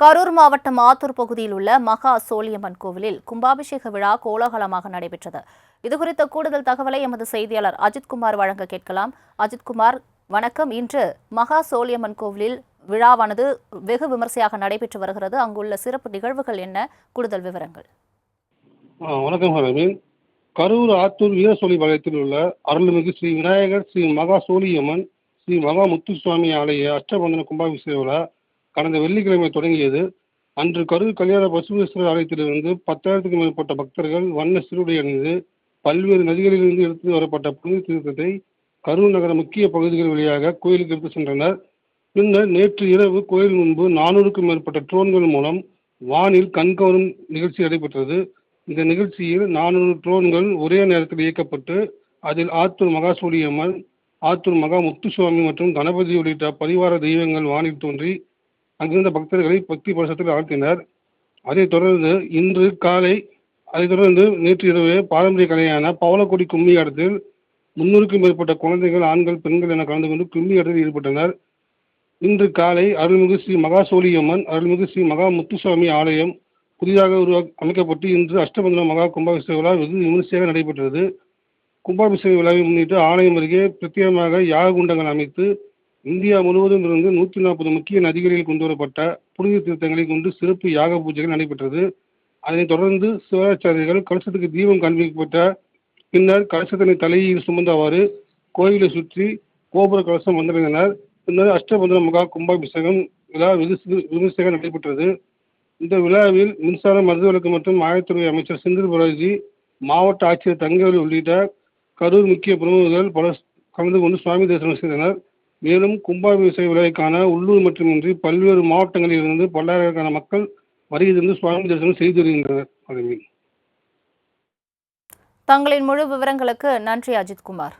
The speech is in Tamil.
கரூர் மாவட்டம் ஆத்தூர் பகுதியில் உள்ள மகா சோழியம்மன் கோவிலில் கும்பாபிஷேக விழா கோலாகலமாக நடைபெற்றது. இதுகுறித்த கூடுதல் தகவலை எமது செய்தியாளர் அஜித்குமார் வழங்க கேட்கலாம். அஜித்குமார் வணக்கம். இன்று மகா சோழியம்மன் கோவிலில் விழாவானது வெகு விமர்சையாக நடைபெற்று வருகிறது. அங்குள்ள சிறப்பு நிகழ்வுகள் என்ன? கூடுதல் விவரங்கள். வணக்கம் கரூர் ஆத்தூர் வீரசோழி பாளையத்தில் உள்ள அருள்மிகு ஸ்ரீ விநாயகர் ஸ்ரீ மகா சோழியம்மன் ஸ்ரீ மகா முத்துசுவாமி ஆலய அஷ்டபந்தன கும்பாபிஷேக விழா கடந்த வெள்ளிக்கிழமை தொடங்கியது. அன்று கரூர் கல்யாண பசுபேஸ்வரர் ஆலயத்திலிருந்து பத்தாயிரத்துக்கும் மேற்பட்ட பக்தர்கள் வண்ண சீருடை அணிந்து பல்வேறு நதிகளிலிருந்து எடுத்து வரப்பட்ட புனித தீர்த்தத்தை கரூர் நகர முக்கிய பகுதிகள் வழியாக கோயிலுக்கு எடுத்து சென்றனர். பின்னர் நேற்று இரவு கோயில் முன்பு நானூறுக்கும் மேற்பட்ட ட்ரோன்கள் மூலம் வானில் கண்கவரும் நிகழ்ச்சி நடைபெற்றது. இந்த நிகழ்ச்சியில் நானூறு ட்ரோன்கள் ஒரே நேரத்தில் இயக்கப்பட்டு அதில் ஆத்தூர் மகாசூரியம்மன் ஆத்தூர் மகா முத்துசுவாமி மற்றும் கணபதி உள்ளிட்ட பரிவார தெய்வங்கள் வானில் தோன்றி அங்கிருந்த பக்தர்களை பக்தி பரசத்தில் ஆழ்த்தினர். அதைத் தொடர்ந்து இன்று காலை அதைத் தொடர்ந்து நேற்று இரவு பாரம்பரிய கலையான பவளக்கொடி கும்மி ஆட்டத்தில் முன்னூறுக்கும் மேற்பட்ட குழந்தைகள் ஆண்கள் பெண்கள் என கலந்து கொண்டு கும்மி ஆட்டத்தில் ஈடுபட்டனர். இன்று காலை அருள்மிகு ஸ்ரீ மகா சோழியம்மன் அருள்மிகு ஸ்ரீ மகா முத்துசுவாமி ஆலயம் புதிதாக உருவா அமைக்கப்பட்டு இன்று அஷ்டபந்தன மகா கும்பாபிஷேக விழா வெகு விமர்சையாக நடைபெற்றது. கும்பாபிஷேக விழாவை முன்னிட்டு ஆலயம் அருகே பிரத்யேகமாக யாக குண்டங்கள் அமைத்து இந்தியா முழுவதும் இருந்து நூற்றி நாற்பது முக்கிய நதிகளில் கொண்டு வரப்பட்ட புனித தீர்த்தங்களை கொண்டு சிறப்பு யாக பூஜைகள் நடைபெற்றது. அதனைத் தொடர்ந்து சிவாச்சாரியர்கள் கலசத்துக்கு தீபம் காண்பிக்கப்பட்ட பின்னர் கலசத்தினை தலையில் சுமந்தவாறு கோயிலை சுற்றி கோபுர கலசம் வந்தடைந்தனர். பின்னர் அஷ்டபந்தன மகா கும்பாபிஷேகம் விழா வெகு சி- நடைபெற்றது. இந்த விழாவில் மின்சாரம் மருத்துவவிலக்கு மற்றும் ஆயத்துறை அமைச்சர் செந்தில் பாலாஜி மாவட்ட ஆட்சியர் தங்கவேலு உள்ளிட்ட கரூர் முக்கிய பிரமுகர்கள் பலர் கலந்து கொண்டு சுவாமி தரிசனம் செய்தனர். மேலும் கும்பாபிஷேக விழாவிற்கான உள்ளூர் மட்டுமின்றி பல்வேறு மாவட்டங்களில் இருந்து பல்லாயிரக்கணக்கான மக்கள் வருகை தந்து சுவாமி தரிசனம் செய்து வருகின்றனர். அதுவே தங்களின் முழு விவரங்களுக்கு நன்றி அஜித்குமார்